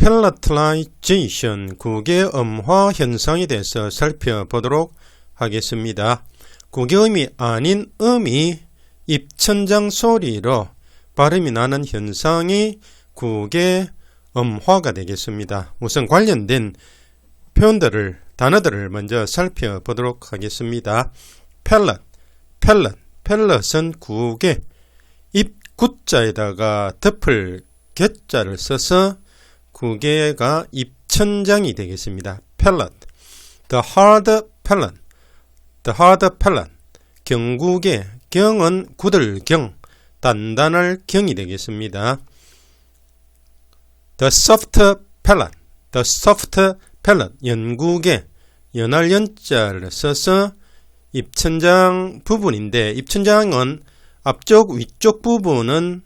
펠라틀라이제이션 국의 음화 현상에 대해서 살펴보도록 하겠습니다. 국의 음이 아닌 음이 입천장 소리로 발음이 나는 현상이 국의 음화가 되겠습니다. 우선 관련된 표현들을 단어들을 먼저 살펴보도록 하겠습니다. 펠럿, 펠럿, 펠럿은 국의 입 구자에다가 덮을 개자를 써서 구개가 입천장이 되겠습니다. pellet. The hard pellet. The hard pellet. 경구개. 경은 굳을 경. 단단할 경이 되겠습니다. The soft pellet. The soft pellet. 연구개. 연할 연자를 써서 입천장 부분인데 입천장은 앞쪽 위쪽 부분은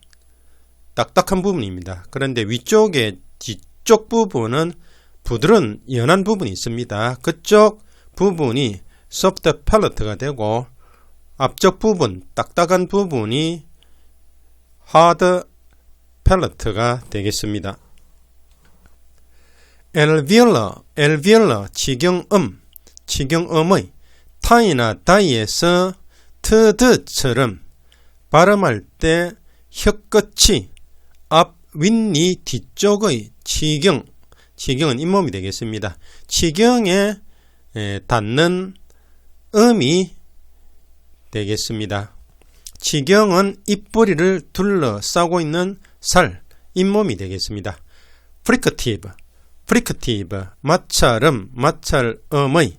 딱딱한 부분입니다. 그런데 위쪽에 뒤쪽 부분은 부드러운 연한 부분이 있습니다. 그쪽 부분이 소프트 팔레트가 되고 앞쪽 부분 딱딱한 부분이 하드 팔레트가 되겠습니다. 엘비얼러, 엘비얼러, 지경음, 지경음의 타이나 다이에서 트드처럼 발음할 때 혀끝이 앞 윗니 뒤쪽의 치경, 치경은 잇몸이 되겠습니다. 치경에 닿는 음이 되겠습니다. 치경은 입꼬리를 둘러싸고 있는 살, 잇몸이 되겠습니다. 프리커티브, 프리커티브, 마찰음, 마찰음의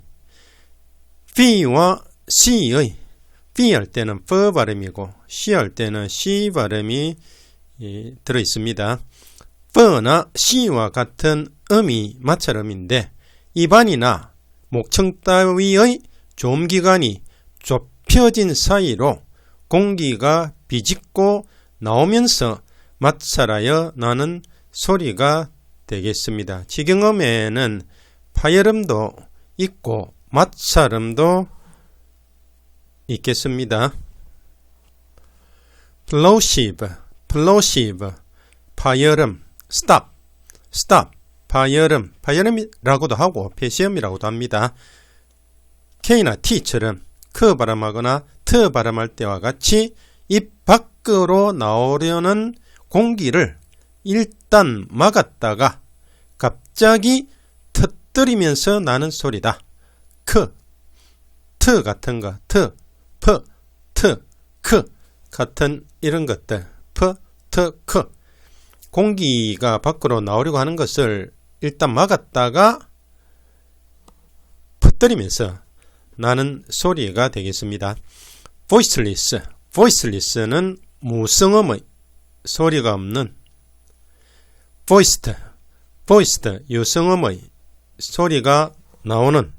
B와 C의 B 할 때는 F 발음이고 C 할 때는 C 발음이 들어 있습니다. F나 C와 같은 음이 마찰음인데 입안이나 목청 따위의 좀기관이 좁혀진 사이로 공기가 비집고 나오면서 마찰하여 나는 소리가 되겠습니다. 지경음에는 파열음도 있고 마찰음도 있겠습니다. plosive, plosive, 파열음, stop, stop, 파열음, 파열음이라고도 하고 폐시음이라고도 합니다. K나 T처럼 크 발음하거나 트 발음할 때와 같이 입 밖으로 나오려는 공기를 일단 막았다가 갑자기 터뜨리면서 나는 소리다. 크, 트 같은 거, 트, 프, 트, 크 같은 이런 것들 프, 트, 크 공기가 밖으로 나오려고 하는 것을 일단 막았다가 퍼뜨리면서 나는 소리가 되겠습니다. voiceless, voiceless는 무성음의 소리가 없는 voiced, voiced 유성음의 소리가 나오는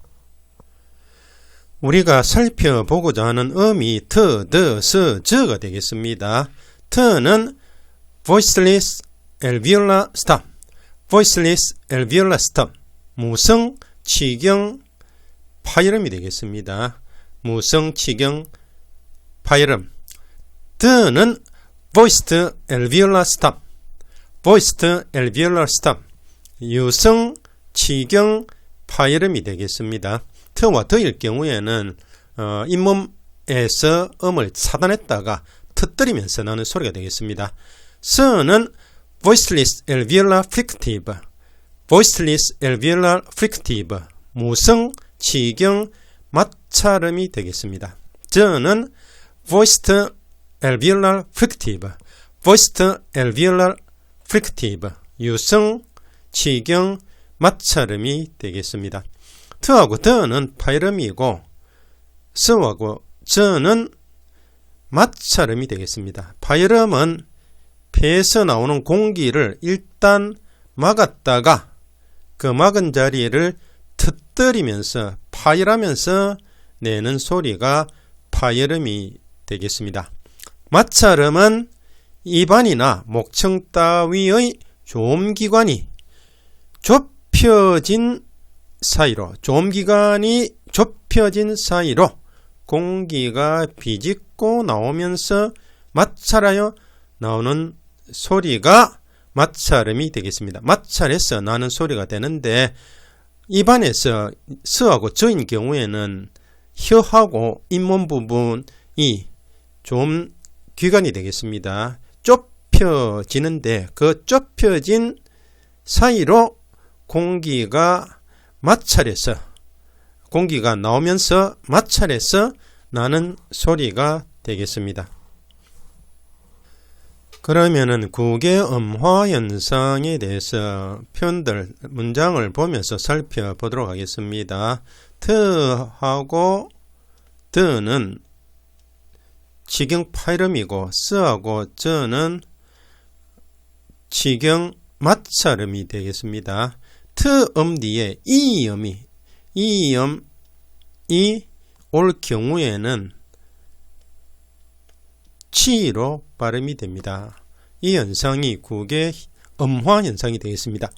우리가 살펴보고자 하는 음이 트, 드, 스, 즈가 되겠습니다. 트는 voiceless alveolar stop, voiceless alveolar stop, 무성, 치경, 파열음이 되겠습니다. 무성, 치경, 파열음. 드는 voiced alveolar stop, voiced alveolar stop, 유성, 치경, 파열음이 되겠습니다. 트와 더일 경우에는 어, 잇몸에서 음을 차단했다가 터뜨리면서 나는 소리가 되겠습니다. 스는 voiceless alveolar fricative, voiceless alveolar fricative, 무성, 치경, 마찰음이 되겠습니다. 저는 voiced alveolar fricative, voiced alveolar fricative, 유성, 치경, 마찰음이 되겠습니다. 트하고 더는 파이름이고 스하고 저는 마찰음이 되겠습니다. 파이름은 폐에서 나오는 공기를 일단 막았다가 그 막은 자리를 터뜨리면서 파열하면서 내는 소리가 파열음이 되겠습니다. 마찰음은 입안이나 목청 따위의 조음기관이 좁혀진 사이로 좀기관이 좁혀진 사이로 공기가 비집고 나오면서 마찰하여 나오는 소리가 마찰음이 되겠습니다. 마찰에서 나는 소리가 되는데 입안에서 스하고 저인 경우에는 혀하고 잇몸 부분이 좀 귀관이 되겠습니다. 좁혀지는데 그 좁혀진 사이로 공기가 마찰해서 공기가 나오면서 마찰해서 나는 소리가 되겠습니다. 그러면은 국의 음화 현상에 대해서 표현들 문장을 보면서 살펴보도록 하겠습니다. 트하고 드는 지경 파이름이고 스하고 저는 지경 맞찰음이 되겠습니다. 트음 뒤에 이음이 이음이 올 경우에는 치로 발음이 됩니다. 이 현상이 국의 음화 현상이 되겠습니다.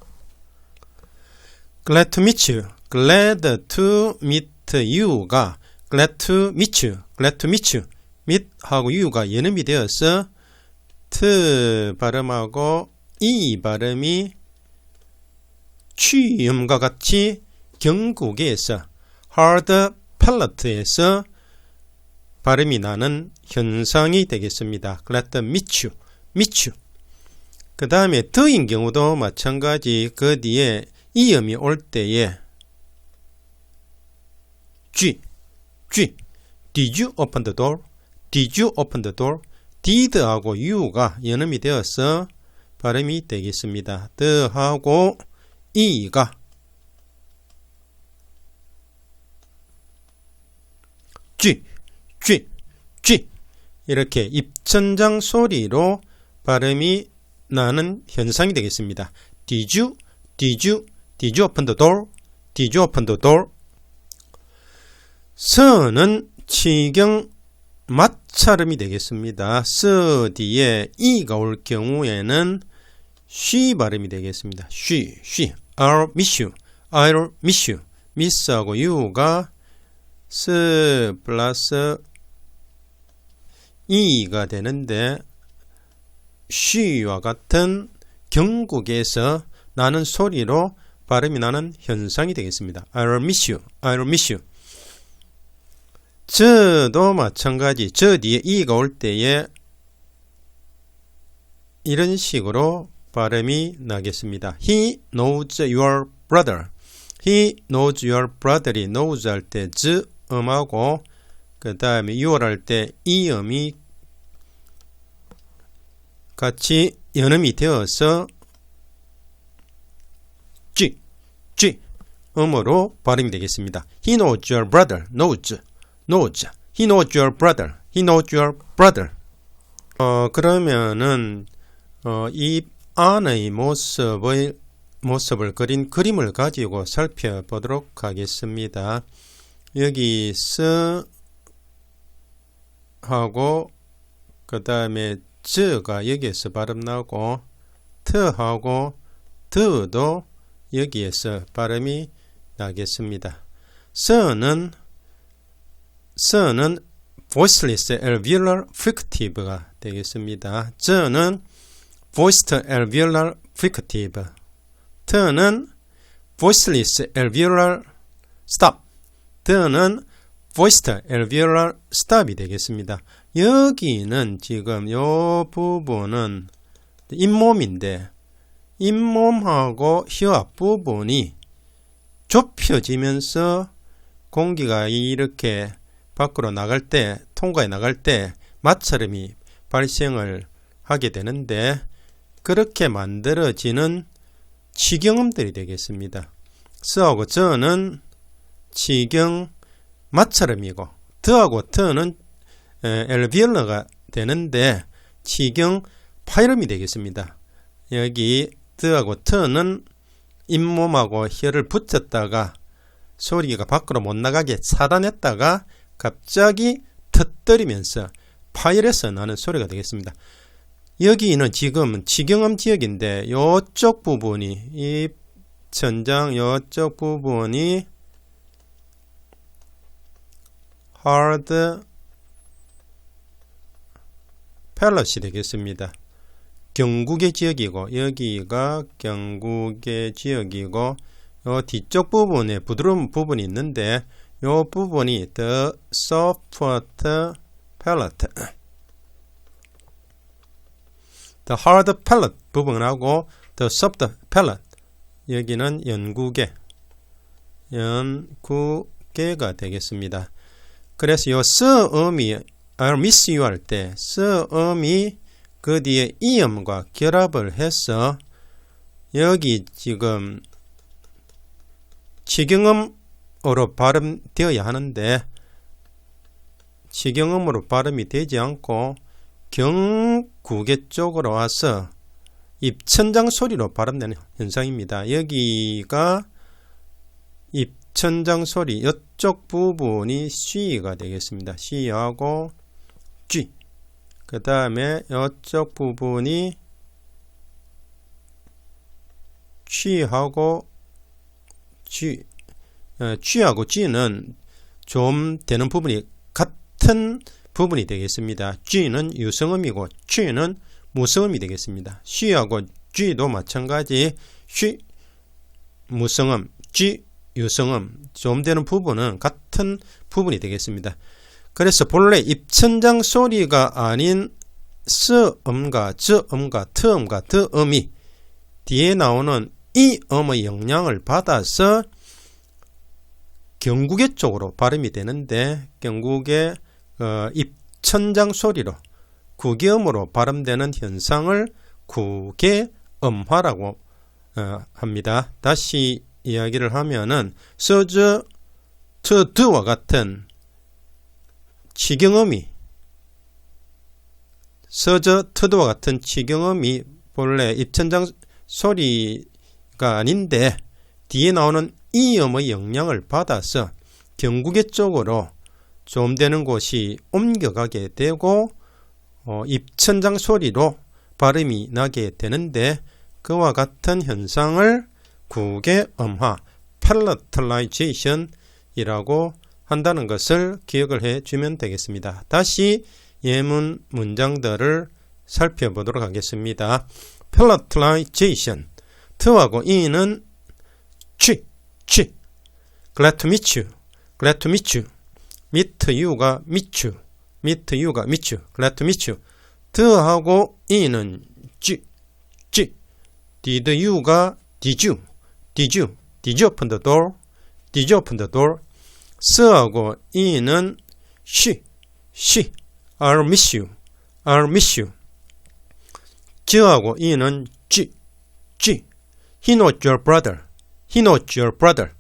Glad to meet you. Glad to meet you가 glad to meet you. Glad to meet you. meet 하고 you가 연음이 되어서 t 발음하고 이 발음이 취음과 같이 경국에서 hard palate,에서 발음이 나는 현상이 되겠습니다. you. meet you. 그 다음에 더인 경우도 마찬가지 그 뒤에 이음이 올 때에 G, G. Did you open the door? Did you open the door? did하고 you가 연음이 되어서 발음이 되겠습니다. e가 G, G, G 이렇게 입천장 소리로 발음이 나는 현상이 되겠습니다. Did you, did you, did you open the door? Did you open the door? 서는 치경 맞찰음이 되겠습니다. 스 뒤에 이가 올 경우에는 쉬 발음이 되겠습니다. 쉬, 쉬. I'll miss you. I'll miss you. miss하고 you가 스 플러스 이가 되는데 쉬와 같은 경국에서 나는 소리로 발음이 나는 현상이 되겠습니다. I'll miss you. I'll miss you. 저도 마찬가지 저 뒤에 이가 올 때에 이런 식으로 발음이 나겠습니다. He knows your brother. He knows your brother이 knows 할때 z 음하고 그 다음에 your 할때 이 음이 같이 연음이 되어서 G, G 음으로 발음이 되겠습니다. He knows your brother. knows knows. He knows your brother. He knows your brother. 어, 그러면은, 어, 이 안의 모습의, 모습을 그린 그림을 가지고 살펴보도록 하겠습니다. 여기 스 하고, 그 다음에 즈가 여기에서 발음 나고, 트하고, 드도 여기에서 발음이 나겠습니다. 서는 서는 voiceless alveolar fricative가 되겠습니다. 저는 voiced alveolar fricative. t는 voiceless alveolar stop. t는 voiced alveolar stop이 되겠습니다. 여기는 지금 요 부분은 잇몸인데 잇몸하고 혀 앞부분이 좁혀지면서 공기가 이렇게 밖으로 나갈 때 통과해 나갈 때 마찰음이 발생을 하게 되는데 그렇게 만들어지는 치경음들이 되겠습니다. 스하고 저는 치경 마찰음이고 드하고 트는 엘비얼러가 되는데 치경 파이름이 되겠습니다. 여기 드하고 트는 잇몸하고 혀를 붙였다가 소리가 밖으로 못 나가게 차단했다가 갑자기 터뜨리면서 파일에서 나는 소리가 되겠습니다. 여기는 지금 지경음 지역인데 이쪽 부분이 이 천장 이쪽 부분이 hard palate 되겠습니다. 경국의 지역이고 여기가 경국의 지역이고 요 뒤쪽 부분에 부드러운 부분이 있는데 요 부분이 the soft palate the hard palate 부분하고 the soft palate 여기는 연구계 연구계가 되겠습니다. 그래서 요 스음이 I miss you 할때 스음이 그 뒤에 이음과 결합을 해서 여기 지금 치경음으로 발음되어야 하는데 치경음으로 발음이 되지 않고 경구계 쪽으로 와서 입천장 소리로 발음되는 현상입니다. 여기가 입 천장 소리 이쪽 부분이 C가 되겠습니다. C하고 G 그 다음에 이쪽 부분이 G하고 G 어, G하고 G는 좀 되는 부분이 같은 부분이 되겠습니다. G는 유성음이고 G는 무성음이 되겠습니다. C하고 G도 마찬가지 C 무성음, G 유성음 좀 되는 부분은 같은 부분이 되겠습니다. 그래서 본래 입천장 소리가 아닌 스음과 저음과 트음과 드음이 뒤에 나오는 이 음의 영향을 받아서 경국의 쪽으로 발음이 되는데 경국의 어, 입천장 소리로 구개음으로 발음되는 현상을 구개음화라고 어, 합니다. 다시 이야기를 하면은 서저 트드와 같은 치경음이 서저 트드와 같은 치경음이 본래 입천장 소리가 아닌데 뒤에 나오는 이음의 영향을 받아서 경국의 쪽으로 좀 되는 곳이 옮겨가게 되고 어, 입천장 소리로 발음이 나게 되는데 그와 같은 현상을 국의 음화 palatalization이라고 한다는 것을 기억을 해 주면 되겠습니다. 다시 예문 문장들을 살펴보도록 하겠습니다. palatalization 트하고 이는 취, 취 glad to meet you, glad to meet you meet you가 meet you, meet you가 meet you, glad to meet you 드하고 이는 쥐, 쥐 did you가 did you, did you, did you open the door, did you open the door 스하고 이는 she, she I'll miss you, I'll miss you 저하고 이는 G, G He knows your brother, he knows your brother